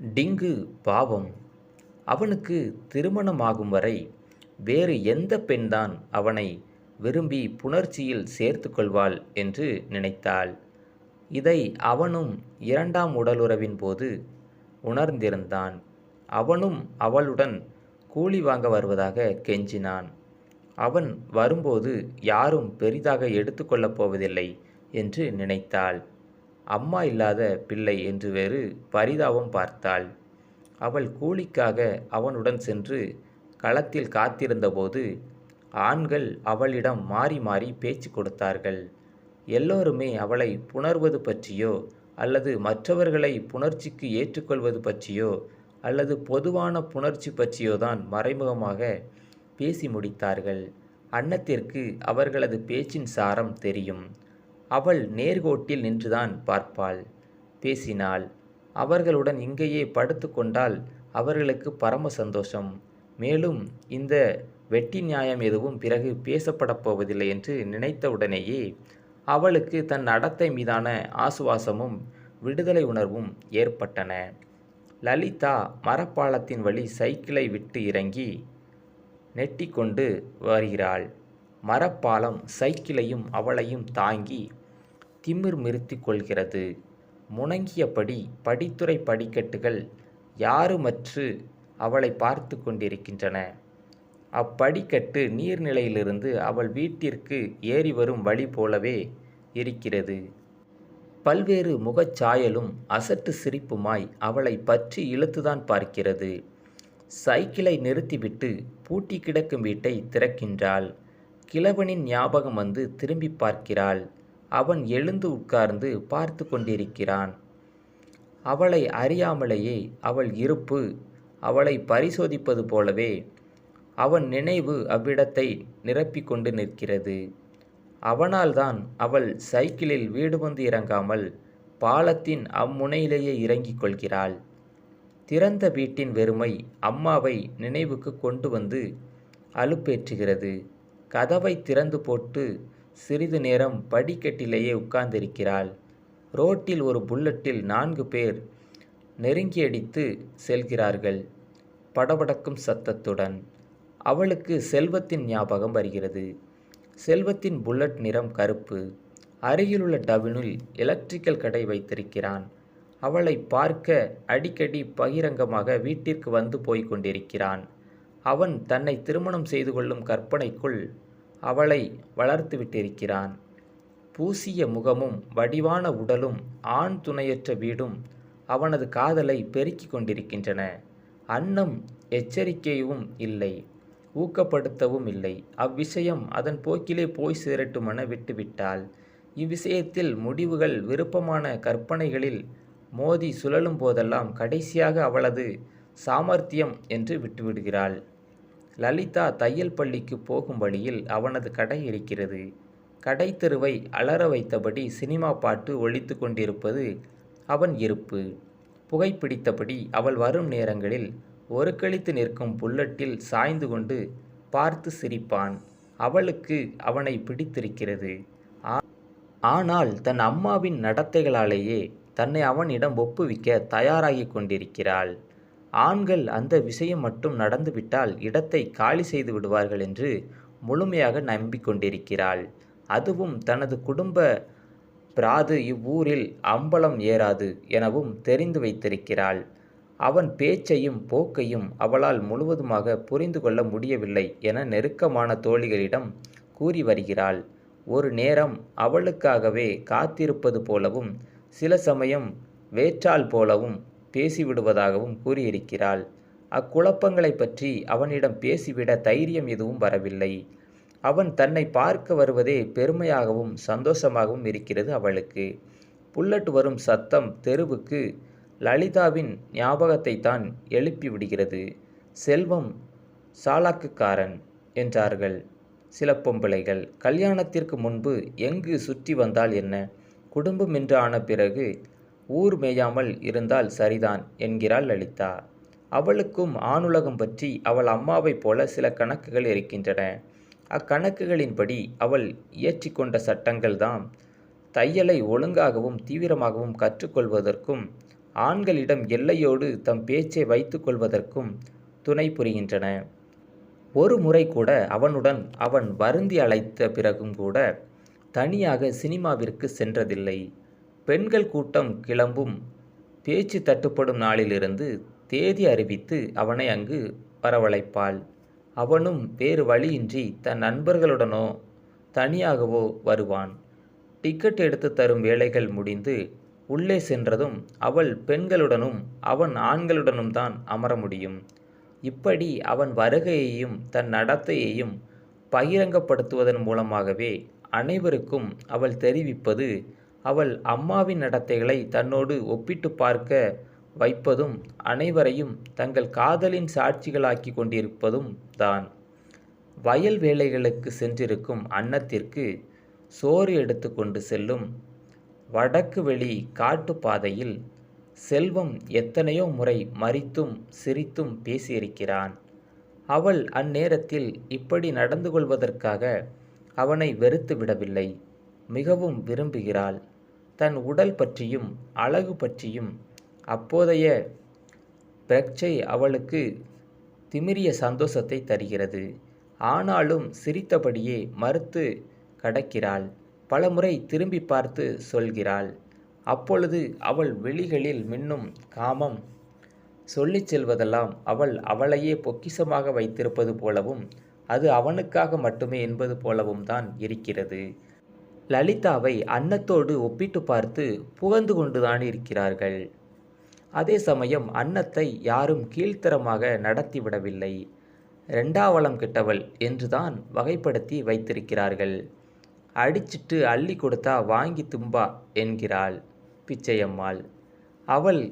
டிங்கு பாவம். அவனுக்கு திருமணமாகும் வரை வேறு எந்த பெண்தான் அவனை விரும்பி புணர்ச்சியில் சேர்த்து கொள்வாள் என்று நினைத்தாள். இதை அவனும் இரண்டாம் உடலுறவின் போது உணர்ந்திருந்தான். அவனும் அவளுடன் கூலி வாங்க வருவதாக கெஞ்சினான். அவன் வரும்போது யாரும் பெரிதாக எடுத்துக்கொள்ளப் போவதில்லை என்று நினைத்தாள். அம்மா இல்லாத பிள்ளை என்று வேறு பரிதாபம் பார்த்தாள். அவள் கூலிக்காக அவனுடன் சென்று களத்தில் காத்திருந்தபோது ஆண்கள் அவளிடம் மாறி மாறி பேச்சு கொடுத்தார்கள். எல்லோருமே அவளை புணர்வது பற்றியோ அல்லது மற்றவர்களை புணர்ச்சிக்கு ஏற்றுக்கொள்வது பற்றியோ அல்லது பொதுவான புணர்ச்சி பற்றியோ தான் மறைமுகமாக பேசி முடித்தார்கள். அன்னத்திற்கு அவர்களது பேச்சின் சாரம் தெரியும். அவள் நேர்கோட்டில் நின்றுதான் பார்ப்பாள். பேசினாள் அவர்களுடன் இங்கேயே படுத்து கொண்டால் அவர்களுக்கு பரம சந்தோஷம். மேலும் இந்த வெட்டி நியாயம் எதுவும் பிறகு பேசப்படப் போவதில்லை என்று நினைத்தவுடனேயே அவளுக்கு தன் நடத்தை மீதான ஆசுவாசமும் விடுதலை உணர்வும் ஏற்பட்டன. லலிதா மரப்பாலத்தின் வழி சைக்கிளை விட்டு இறங்கி நெட்டிக்கொண்டு வருகிறாள். மரப்பாலம் சைக்கிளையும் அவளையும் தாங்கி திமிர் மிருத்தி கொள்கிறது. முணங்கியபடி படித்துறை படிக்கட்டுகள் யாருமற்று அவளை பார்த்து கொண்டிருக்கின்றன. அப்படிக்கட்டு நீர்நிலையிலிருந்து அவள் வீட்டிற்கு ஏறி வரும் வழி போலவே இருக்கிறது. பல்வேறு முகச்சாயலும் அசட்டு சிரிப்புமாய் அவளை பற்றி இழுத்துதான் பார்க்கிறது. சைக்கிளை நிறுத்திவிட்டு பூட்டி கிடக்கும் வீட்டை திறக்கின்றாள். கிழவனின் ஞாபகம் வந்து திரும்பி பார்க்கிறாள். அவன் எழுந்து உட்கார்ந்து பார்த்து கொண்டிருக்கிறான். அவளை அறியாமலேயே அவள் இருப்பு அவளை பரிசோதிப்பது போலவே அவன் நினைவு அவ்விடத்தை நிரப்பிக் கொண்டு நிற்கிறது. அவனால்தான் அவள் சைக்கிளில் வீடு வந்து இறங்காமல் பாலத்தின் அம்முனையிலேயே இறங்கிக் கொள்கிறாள். திறந்த வீட்டின் வெறுமை அம்மாவை நினைவுக்கு கொண்டு வந்து அலுப்பேற்றுகிறது. கதவை திறந்து போட்டு சிறிது நேரம் படிக்கட்டிலேயே உட்கார்ந்திருக்கிறாள். ரோட்டில் ஒரு புல்லட்டில் நான்கு பேர் நெருங்கியடித்து செல்கிறார்கள். படபடக்கும் சத்தத்துடன். அவளுக்கு செல்வத்தின் ஞாபகம் வருகிறது. செல்வத்தின் புல்லட் நிறம் கருப்பு. அருகிலுள்ள டவுனில் எலக்ட்ரிக்கல் கடை வைத்திருக்கிறான். அவளை பார்க்க அடிக்கடி பகிரங்கமாக வீட்டிற்கு வந்து போய்க் கொண்டிருக்கிறான். அவன் தன்னை திருமணம் செய்து கொள்ளும் கற்பனைக்குள் அவளை வளர்த்து விட்டிருக்கிறான். பூசிய முகமும் வடிவான உடலும் ஆண் துணையற்ற வீடும் அவனது காதலை பெருக்கிக் கொண்டிருக்கின்றன. அன்னம் எச்சரிக்கையும் இல்லை ஊக்கப்படுத்தவும் இல்லை. அவ்விஷயம் அதன் போக்கிலே போய் சேரட்டுமென விட்டுவிட்டாள். இவ்விஷயத்தில் முடிவுகள் விருப்பமான கற்பனைகளில் மோதி சுழலும் போதெல்லாம் கடைசியாக அவளது சாமர்த்தியம் என்று விட்டுவிடுகிறாள். லலிதா தையல் பள்ளிக்கு போகும் வழியில் அவனது கடை இருக்கிறது. கடை தெருவை அலற வைத்தபடி சினிமா பாட்டு ஒழித்து கொண்டிருப்பது அவன் இருப்பு. புகைப்பிடித்தபடி அவள் வரும் நேரங்களில் ஒரு கழித்து நிற்கும் புல்லட்டில் சாய்ந்து கொண்டு பார்த்து சிரிப்பான். அவளுக்கு அவனை பிடித்திருக்கிறது. ஆனால் தன் அம்மாவின் நடத்தைகளாலேயே தன்னை அவனிடம் ஒப்புவிக்க தயாராகி கொண்டிருக்கிறாள். ஆண்கள் அந்த விஷயம் மட்டும் நடந்துவிட்டால் இடத்தை காலி செய்து விடுவார்கள் என்று முழுமையாக நம்பிக்கொண்டிருக்கிறாள். அதுவும் தனது குடும்ப பிராது இவ்வூரில் அம்பலம் ஏறாது எனவும் தெரிந்து வைத்திருக்கிறாள். அவன் பேச்சையும் போக்கையும் அவளால் முழுவதுமாக புரிந்து கொள்ள முடியவில்லை என நெருக்கமான தோழிகளிடம் கூறி வருகிறாள். ஒரு நேரம் அவளுக்காகவே காத்திருப்பது போலவும் சில சமயம் வேற்றால் போலவும் பேசிவிடுவதாகவும் கூறியிருக்கிறாள். அக்குழப்பங்களை பற்றி அவனிடம் பேசிவிட தைரியம் எதுவும் வரவில்லை. அவன் தன்னை பார்க்க வருவதே பெருமையாகவும் சந்தோஷமாகவும் இருக்கிறது அவளுக்கு. புல்லட் வரும் சத்தம் தெருவுக்கு லலிதாவின் ஞாபகத்தை தான் எழுப்பி விடுகிறது. செல்வம் சாலாக்குக்காரன் என்றார்கள். சில பொம்பளைகள் கல்யாணத்திற்கு முன்பு எங்கு சுற்றி வந்தால் என்ன? குடும்பம் என்று ஆன பிறகு ஊர் மேயாமல் இருந்தால் சரிதான் என்கிறாள் லலிதா. அவளுக்கும் ஆணுலகம் பற்றி அவள் அம்மாவைப் போல சில கணக்குகள் இருக்கின்றன. அக்கணக்குகளின்படி அவள் இயற்றிக்கொண்ட சட்டங்கள்தான் தையலை ஒழுங்காகவும் தீவிரமாகவும் கற்றுக்கொள்வதற்கும் ஆண்களிடம் எல்லையோடு தம் பேச்சை வைத்துக்கொள்வதற்கும் துணை புரிகின்றன. ஒரு முறை கூட அவனுடன் அவன் வருந்தி அழைத்த பிறகும் கூட தனியாக சினிமாவிற்கு சென்றதில்லை. பெண்கள் கூட்டம் கிளம்பும். பேச்சு தட்டுப்படும் நாளிலிருந்து தேதி அறிவித்து அவனை அங்கு வரவழைப்பாள். அவனும் வேறு வழியின்றி தன் நண்பர்களுடனோ தனியாகவோ வருவான். டிக்கெட் எடுத்து தரும் வேலைகள் முடிந்து உள்ளே சென்றதும் அவள் பெண்களுடனும் அவன் ஆண்களுடனும் தான் அமர முடியும். இப்படி அவன் வருகையையும் தன் நடத்தையையும் பகிரங்கப்படுத்துவதன் மூலமாகவே அனைவருக்கும் அவள் தெரிவிப்பது அவள் அம்மாவின் நடத்தைகளை தன்னோடு ஒப்பிட்டு பார்க்க வைப்பதும் அனைவரையும் தங்கள் காதலின் சாட்சிகளாக்கி கொண்டிருப்பதும் தான். வயல் வேலைகளுக்கு சென்றிருக்கும் அன்னத்திற்கு சோறு எடுத்து கொண்டு செல்லும் வடக்கு வெளி காட்டுப்பாதையில் செல்வம் எத்தனையோ முறை மறித்தும் சிரித்தும் பேசியிருக்கிறான். அவள் அந்நேரத்தில் இப்படி நடந்து கொள்வதற்காக அவனை வெறுத்து விடவில்லை. மிகவும் விரும்புகிறாள். தன் உடல் பற்றியும் அழகு பற்றியும் அப்போதைய பிரக்சை அவளுக்கு திமிரிய சந்தோஷத்தை தருகிறது. ஆனாலும் சிரித்தபடியே மறுத்து கடக்கிறாள். பலமுறை திரும்பி பார்த்து சொல்கிறாள். அப்பொழுது அவள் விழிகளில் மின்னும் காமம் சொல்லிச் செல்வதெல்லாம் அவள் அவளையே பொக்கிஷமாக வைத்திருப்பது போலவும் அது அவனுக்காக மட்டுமே என்பது போலவும் தான் இருக்கிறது. லலிதாவை அன்னத்தோடு ஒப்பிட்டு பார்த்து புகழ்ந்து கொண்டுதான் இருக்கிறார்கள். அதே சமயம் அன்னத்தை யாரும் கீழ்த்தரமாக நடத்திவிடவில்லை. ரெண்டாவளம் கிட்டவள் என்றுதான் வகைப்படுத்தி வைத்திருக்கிறார்கள். அடிச்சிட்டு அள்ளி கொடுத்தா வாங்கி தும்பா என்கிறாள் பிச்சையம்மாள். அவள்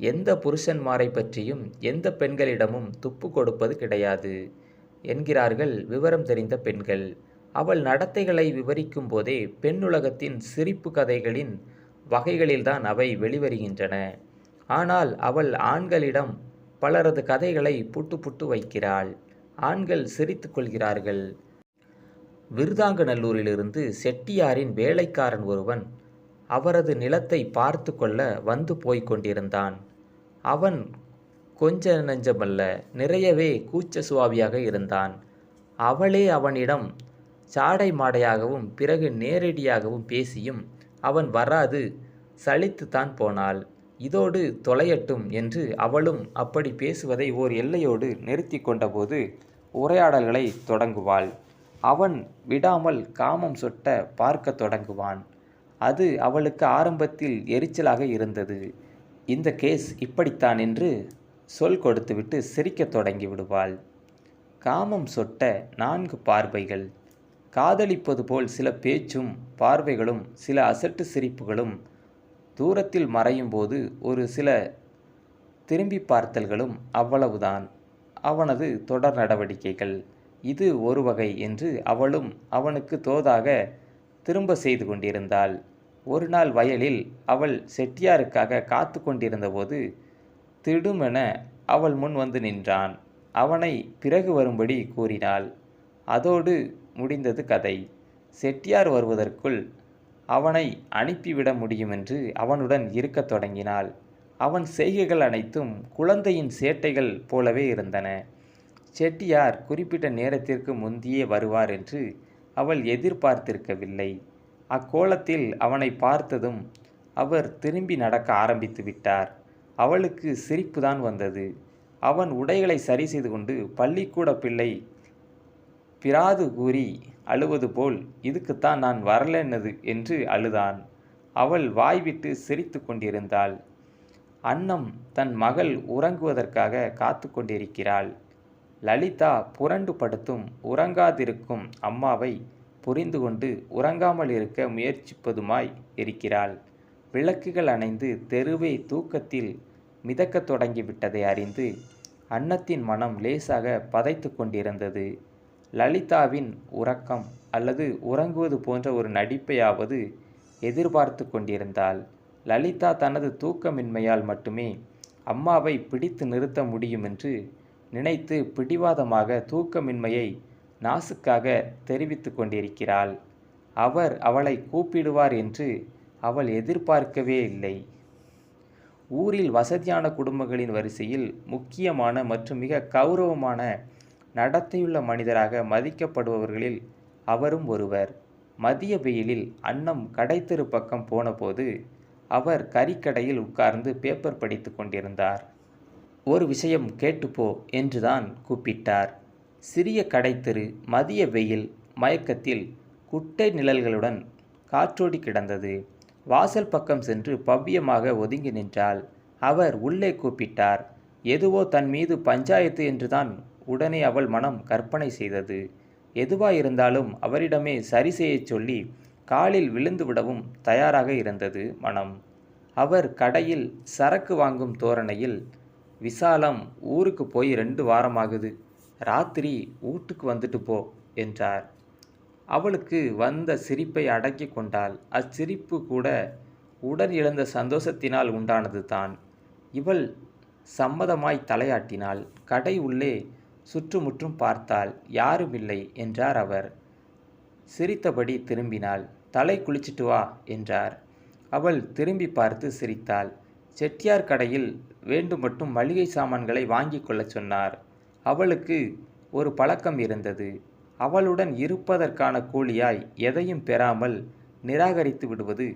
எந்த புருஷன்மாரை பற்றியும் எந்த பெண்களிடமும் துப்பு கொடுப்பது கிடையாது என்கிறார்கள் விவரம் தெரிந்த பெண்கள். அவள் நடத்தைகளை விவரிக்கும் போதே பெண்ணுலகத்தின் சிரிப்பு கதைகளின் வகைகளில்தான் அவை வெளிவருகின்றன. ஆனால் அவள் ஆண்களிடம் பலரது கதைகளை புட்டு புட்டு வைக்கிறாள். ஆண்கள் சிரித்து கொள்கிறார்கள். விருதாங்கநல்லூரிலிருந்து செட்டியாரின் வேலைக்காரன் ஒருவன் அவரது நிலத்தை பார்த்து கொள்ள வந்து போய்க் கொண்டிருந்தான். அவன் கொஞ்ச நெஞ்சமல்ல நிறையவே கூச்ச சுவாபியாக இருந்தான். அவளே அவனிடம் சாடை மாடையாகவும் பிறகு நேரடியாகவும் பேசியும் அவன் வராது சலித்துத்தான் போனாள். இதோடு தொலையட்டும் என்று அவளும் அப்படி பேசுவதை ஓர் எல்லையோடு நிறுத்தி கொண்டபோது உரையாடல்களை தொடங்குவாள். அவன் விடாமல் காமம் சொட்ட பார்க்க தொடங்குவான். அது அவளுக்கு ஆரம்பத்தில் எரிச்சலாக இருந்தது. இந்த கேஸ் இப்படித்தான் என்று சொல் கொடுத்துவிட்டு சிரிக்கத் தொடங்கி விடுவாள். காமம் சொட்ட நான்கு பார்வைகள். காதலிப்பது போல் சில பேச்சும் பார்வைகளும் சில அசட்டு சிரிப்புகளும் தூரத்தில் மறையும் போது ஒரு சில திரும்பி பார்த்தல்களும் அவ்வளவுதான். அவனது தொடர் நடவடிக்கைகள் இது ஒரு வகை என்று அவளும் அவனுக்கு தோதாக திரும்ப செய்து கொண்டிருந்தாள். ஒரு நாள் வயலில் அவள் செட்டியாருக்காக காத்து கொண்டிருந்தபோது திடுமென அவள் முன் வந்து நின்றான். அவனை பிறகு வரும்படி கூறினாள். அதோடு முடிந்தது கதை. செட்டியார் வருவதற்குள் அவனை அனுப்பிவிட முடியுமென்று அவனுடன் இருக்கத் தொடங்கினாள். அவன் செய்கைகள் அனைத்தும் குழந்தையின் சேட்டைகள் போலவே இருந்தன. செட்டியார் குறிப்பிட்ட நேரத்திற்கு முந்தியே வருவார் என்று அவள் எதிர்பார்த்திருக்கவில்லை. அக்கோலத்தில் அவனை பார்த்ததும் அவர் திரும்பி நடக்க ஆரம்பித்து விட்டார். அவளுக்கு சிரிப்புதான் வந்தது. அவன் உடைகளை சரி செய்து கொண்டு பள்ளிக்கூட பிள்ளை பிராது கூறி அழுவது போல் இதுக்குத்தான் நான் வரலன்னது என்று அழுதான். அவள் வாய்விட்டு சிரித்து கொண்டிருந்தாள். அன்னம் தன் மகள் உறங்குவதற்காக காத்து கொண்டிருக்கிறாள். லலிதா புரண்டு படுத்தும் உறங்காதிருக்கும் அம்மாவை புரிந்து கொண்டு உறங்காமல் இருக்க முயற்சிப்பதுமாய் இருக்கிறாள். விளக்குகள் அணைந்து தெருவை தூக்கத்தில் மிதக்கத் தொடங்கிவிட்டதை அறிந்து அன்னத்தின் மனம் லேசாக பதைத்து கொண்டிருந்தது. லலிதாவின் உறக்கம் அல்லது உறங்குவது போன்ற ஒரு நடிப்பையாவது எதிர்பார்த்து கொண்டிருந்தாள் லலிதா தனது தூக்கமின்மையால் மட்டுமே அம்மாவை பிடித்து நிறுத்த முடியும் என்று நினைத்து பிடிவாதமாக தூக்கமின்மையை நாசுக்காக தெரிவித்து கொண்டிருக்கிறாள். அவர் அவளை கூப்பிடுவார் என்று அவள் எதிர்பார்க்கவே இல்லை. ஊரில் வசதியான குடும்பங்களின் வரிசையில் முக்கியமான மற்றும் மிக கௌரவமான நடத்தையுள்ள மனிதராக மதிக்கப்படுபவர்களில் அவரும் ஒருவர். மதிய வெயிலில் அன்னம் கடைத்தெரு பக்கம் போனபோது அவர் கறிக்கடையில் உட்கார்ந்து பேப்பர் படித்து கொண்டிருந்தார். ஒரு விஷயம் கேட்டுப்போ என்றுதான் கூப்பிட்டார். சிறிய கடைத்தெரு மதிய வெயில் மயக்கத்தில் குட்டை நிழல்களுடன் காற்றோடி கிடந்தது. வாசல் பக்கம் சென்று பவ்யமாக ஒதுங்கி நின்றாள். அவர் உள்ளே கூப்பிட்டார். எதுவோ தன் மீது பஞ்சாயத்து என்றுதான் உடனே அவள் மனம் கற்பனை செய்தது. எதுவாயிருந்தாலும் அவரிடமே சரி செய்யச் சொல்லி காலில் விழுந்து விடவும் தயாராக இருந்தது மனம். அவர் கடையில் சரக்கு வாங்கும் தோரணையில் விசாலம் ஊருக்கு போய் ரெண்டு வாரமாகுது. ராத்திரி வீட்டுக்கு வந்துட்டு போ என்றார். அவளுக்கு வந்த சிரிப்பை அடக்கி கொண்டாள். அச்சிரிப்பு கூட உடன் இழந்த சந்தோஷத்தினால் உண்டானது தான் இவள் சம்மதமாய் தலையாட்டினாள். கடை உள்ளே சுற்றுமுற்றும் பார்த்தால் யாருமில்லை என்றார் அவர். சிரித்தபடி திரும்பினாள். தலை குளிச்சிட்டு வா என்றார். அவள் திரும்பி பார்த்து சிரித்தாள். செட்டியார் கடையில் வேண்டும் மட்டும் மளிகை சாமான்களை வாங்கி கொள்ளச் சொன்னார். அவளுக்கு ஒரு பழக்கம் இருந்தது. அவளுடன் இருப்பதற்கான கூலியாய் எதையும் பெறாமல் நிராகரித்து விடுவது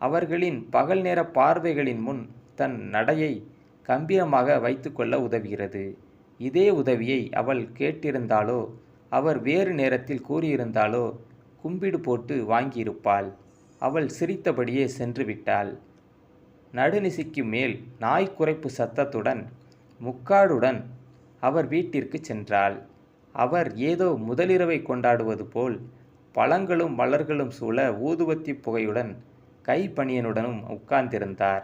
அவர்களின் பகல் நேர பார்வைகளின் முன் தன் நடையை கம்பீரமாக வைத்துக்கொள்ள உதவுகிறது. இதே உதவியை அவள் கேட்டிருந்தாலோ அவர் வேறு நேரத்தில் கூறியிருந்தாலோ கும்பிடு போட்டு வாங்கியிருப்பாள். அவள் சிரித்தபடியே சென்று விட்டாள். நடுநிசிக்கு மேல் நாய் குறைப்பு சத்தத்துடன் முக்காடுடன் அவர் வீட்டிற்கு சென்றாள். அவர் ஏதோ முதலிரவை கொண்டாடுவது போல் பழங்களும் மலர்களும் சூழ ஊதுவத்தி புகையுடன் கைப்பணியனுடனும் உட்கார்ந்திருந்தார்.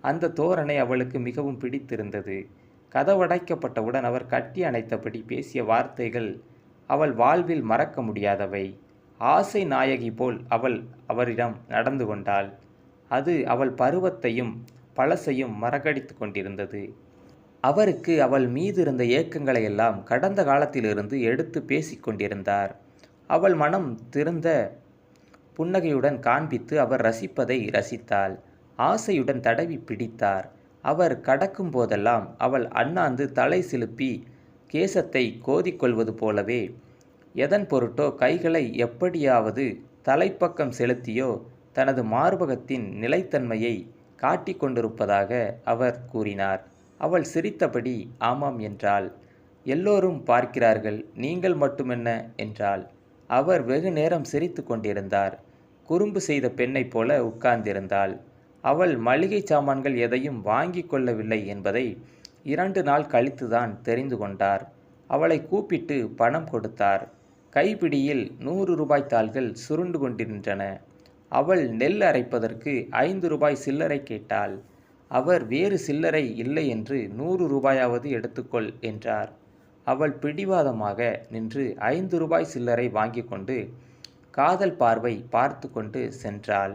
அந்த தோரணை அவளுக்கு மிகவும் பிடித்திருந்தது. கதவடைக்கப்பட்டவுடன் அவர் கட்டி அணைத்தபடி பேசிய வார்த்தைகள் அவள் வாழ்வில் மறக்க முடியாதவை. ஆசை நாயகி போல் அவள் அவரிடம் நடந்து கொண்டாள். அது அவள் பருவத்தையும் பழசையும் மறக்கடித்து கொண்டிருந்தது. அவருக்கு அவள் மீது இருந்த ஏக்கங்களை எல்லாம் கடந்த காலத்திலிருந்து எடுத்து பேசிக்கொண்டிருந்தார் அவள் மனம் திருந்த புன்னகையுடன் காண்பித்து அவர் ரசிப்பதை ரசித்தாள். ஆசையுடன் தடவி பிடித்தார். அவர் கடக்கும் போதெல்லாம் அவள் அண்ணாந்து தலை சிலுப்பி கேசத்தை கோதிக்கொள்வது போலவே எதன் பொருட்டோ கைகளை எப்படியாவது தலைப்பக்கம் செலுத்தியோ தனது மார்பகத்தின் நிலைத்தன்மையை காட்டிக் கொண்டிருப்பதாக அவர் கூறினார். அவள் சிரித்தபடி ஆமாம் என்றாள். எல்லோரும் பார்க்கிறார்கள் நீங்கள் மட்டுமென்ன? என்றாள். அவர் வெகு நேரம் சிரித்து கொண்டிருந்தார். குறும்பு செய்த பெண்ணைப் போல உட்கார்ந்திருந்தாள். அவள் மளிகை சாமான்கள் எதையும் வாங்கி கொள்ளவில்லை என்பதை இரண்டு நாள் கழித்துதான் தெரிந்து கொண்டார். அவளை கூப்பிட்டு பணம் கொடுத்தார். கைப்பிடியில் நூறு ரூபாய் தாள்கள் சுருண்டு கொண்டிருந்தன. அவள் நெல் அரைப்பதற்கு ஐந்து ரூபாய் சில்லறை கேட்டாள். அவர் வேறு சில்லறை இல்லை என்று நூறு ரூபாயாவது எடுத்துக்கொள் என்றார். அவள் பிடிவாதமாக நின்று ஐந்து ரூபாய் சில்லறை வாங்கி கொண்டு காதல் பார்வை பார்த்து கொண்டு சென்றாள்.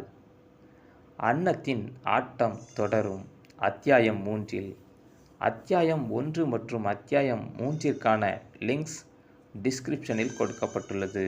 அன்னத்தின் ஆட்டம் தொடரும். அத்தியாயம் மூன்றில் அத்தியாயம் ஒன்று மற்றும் அத்தியாயம் மூன்றிற்கான லிங்க்ஸ் டிஸ்கிரிப்ஷனில் கொடுக்கப்பட்டுள்ளது.